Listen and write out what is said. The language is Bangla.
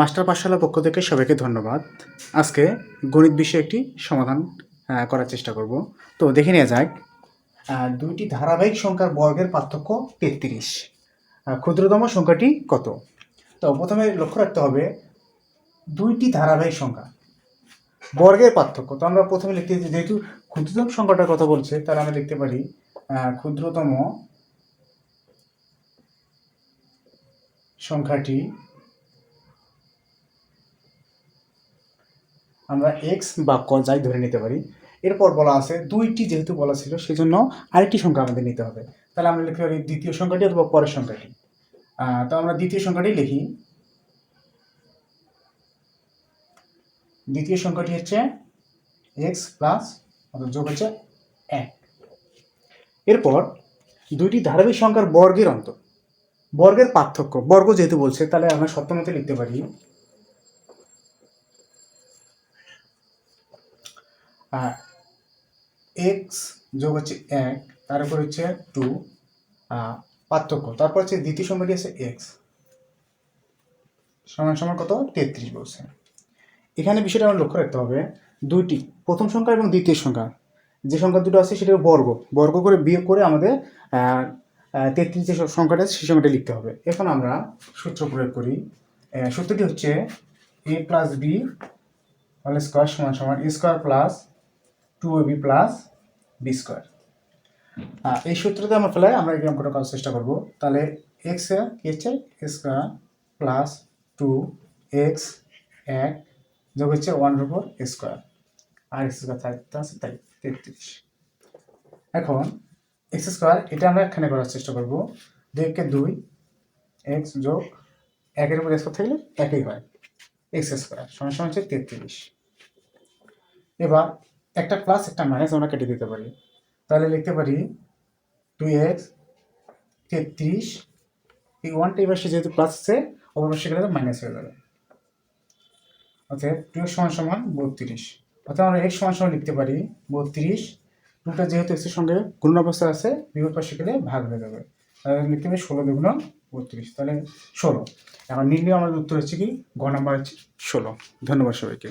মাস্টার পাঠশালার পক্ষ থেকে সবাইকে ধন্যবাদ। আজকে গণিত বিষয়ে একটি সমাধান করার চেষ্টা করব। তো দেখে নেওয়া যাক দুইটি ধারাবাহিক সংখ্যার বর্গের পার্থক্য তেত্রিশ। ক্ষুদ্রতম সংখ্যাটি কত? তো প্রথমে লক্ষ্য রাখতে হবে, দুইটি ধারাবাহিক সংখ্যা, বর্গের পার্থক্য। তো আমরা প্রথমে লিখতে যেহেতু ক্ষুদ্রতম সংখ্যাটার কথা বলছে, তাহলে আমরা লিখতে পারি ক্ষুদ্রতম সংখ্যাটি আমরা এক্স বা ক যাই ধরে নিতে পারি। এরপর বলা আছে দুইটি যেহেতু বলা ছিল, সেজন্য আরেকটি সংখ্যা আমাদের নিতে হবে। তাহলে আমরা লিখতে পারি দ্বিতীয় সংখ্যাটি অথবা পরের সংখ্যাটি। তো আমরা দ্বিতীয় সংখ্যাটি লিখি। দ্বিতীয় সংখ্যাটি হচ্ছে এক্স প্লাস অর্থাৎ যোগ হচ্ছে এক। এরপর দুইটি ধারাবাহিক সংখ্যার বর্গের অন্ত, বর্গের পার্থক্য, বর্গ যেহেতু বলছে, তাহলে আমরা সপ্তমতে লিখতে পারি এক্স যোগ হচ্ছে এক, তার উপর হচ্ছে টু পার্থক্য। তারপর হচ্ছে দ্বিতীয় সংখ্যাটি আছে এক্স সমান সমান কত? তেত্রিশ বলছে। এখানে বিষয়টা আমরা লক্ষ্য রাখতে হবে। দুইটি, প্রথম সংখ্যা এবং দ্বিতীয় সংখ্যা। যে সংখ্যা দুটো আছে সেটা বর্গ। বর্গ করে বিয়োগ করে আমাদের তেত্রিশ যে সংখ্যাটা আছে সেই সংখ্যাটা লিখতে হবে। এখন আমরা সূত্র প্রয়োগ করি। সূত্রটি হচ্ছে এ প্লাস বি স্কোয়ার সমান সমান square plus two A B plus B square এই সূত্রতে আমরা ফেলে আমরা এই অঙ্কটা করার চেষ্টা করব। তাহলে এক্স কি হচ্ছে? স্কোয়ার প্লাস টু এক্স এক যোগ হচ্ছে ওয়ানের উপর স্কোয়ার আর এক্স স্কোয়ার থাকতে আছে তাই, তেত্রিশ। এখন এক্স স্কোয়ার এটা আমরা এখানে করার চেষ্টা করব। দুইকে দুই এক্স যোগ একের উপর স্কোয়ার থাকলে একই হয়। এক্স স্কোয়ার সমান সমান হচ্ছে তেত্রিশ। এবার একটা প্লাস একটা মাইনাস আমরা কেটে দিতে পারি। তাহলে লিখতে পারি টু এক্স তেত্রিশ এই ওয়ানটা এবার সে যেহেতু প্লাস আছে পাশে গেলে মাইনাস হয়ে যাবে। অর্থাৎ টু এক্স সমান সমান বত্রিশ। অর্থাৎ আমরা এক্স সমান সমান লিখতে পারি বত্রিশ। টুটা যেহেতু এক্সের সঙ্গে গুণ অবস্থা আছে বিপদ পাশে গেলে ভাগ হয়ে যাবে। তাহলে লিখতে পারি ষোলো দুগুণ বত্রিশ। তাহলে ষোলো। এখন নির্ণয় আমাদের উত্তর হচ্ছে কি? গ নাম্বার হচ্ছে ষোলো। ধন্যবাদ সবাইকে।